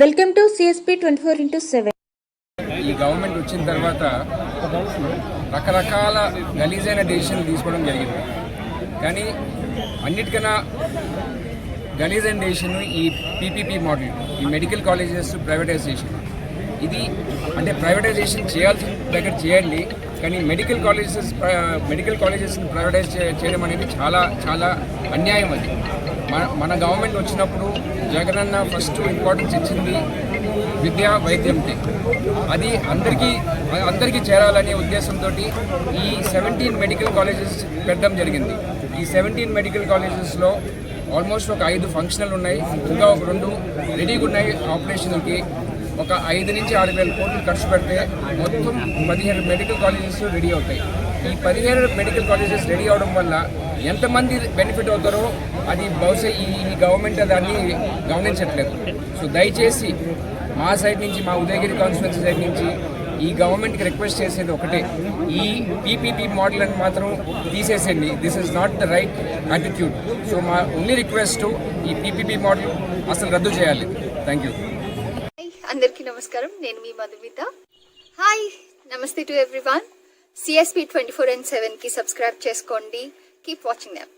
Welcome to CSP twenty four into seven. ఈ government వచ్చిన తర్వాత రకరకాల గలీజైన డెసిషన్లు తీసుకోవడం జరిగింది. కానీ అన్నిటికన్నా గలీజైన డెసిషన్ ఈ పీపీపీ మోడల్ ఈ మెడికల్ కాలేజెస్ ప్రైవేటైజేషన్ ఇది అంటే ప్రైవేటైజేషన్ చేయాల్సిన దగ్గర చేయండి కానీ మెడికల్ కాలేజెస్ మెడికల్ కాలేజెస్ని ప్రైవేటైజ్ చేయడం అనేది చాలా చాలా అన్యాయం అది. మన మన గవర్నమెంట్ వచ్చినప్పుడు జగనన్న ఫస్ట్ ఇంపార్టెన్స్ ఇచ్చింది విద్యా వైద్యంకి. అది అందరికీ అందరికీ చేరాలనే ఉద్దేశంతో ఈ సెవెంటీన్ మెడికల్ కాలేజెస్ పెట్టడం జరిగింది. ఈ సెవెంటీన్ మెడికల్ కాలేజెస్లో ఆల్మోస్ట్ ఒక ఐదు ఫంక్షనల్ ఉన్నాయి. ఇంకా ఒక రెండు రెడీగా ఉన్నాయి. ఆపరేషన్కి ఒక ఐదు నుంచి ఆరు వేల కోట్లు ఖర్చు పెడితే మొత్తం పదిహేను మెడికల్ కాలేజెస్ రెడీ అవుతాయి. ఈ పదిహేను మెడికల్ కాలేజెస్ రెడీ అవడం వల్ల ఎంతమంది బెనిఫిట్ అవుతారో అది బహుశా ఈ ఈ గవర్నమెంట్ దాన్ని గమనించట్లేదు. సో దయచేసి మా సైడ్ నుంచి మా ఉదయగిరి కాన్స్టిట్యున్సీ సైడ్ నుంచి ఈ గవర్నమెంట్కి రిక్వెస్ట్ చేసేది ఒకటే. ఈ పీపీపీ మోడల్ అని మాత్రం తీసేసేయండి. This is not the right attitude so మా ఓన్లీ రిక్వెస్ట్ ఈ పీపీపీ మోడల్ అసలు రద్దు చేయాలి. థ్యాంక్ యూ అందరికీ నమస్కారం. నేను మీ Madhumitha. Hi namaste to everyone CSP twenty four and సెవెన్కి సబ్స్క్రైబ్ చేసుకోండి. Keep watching app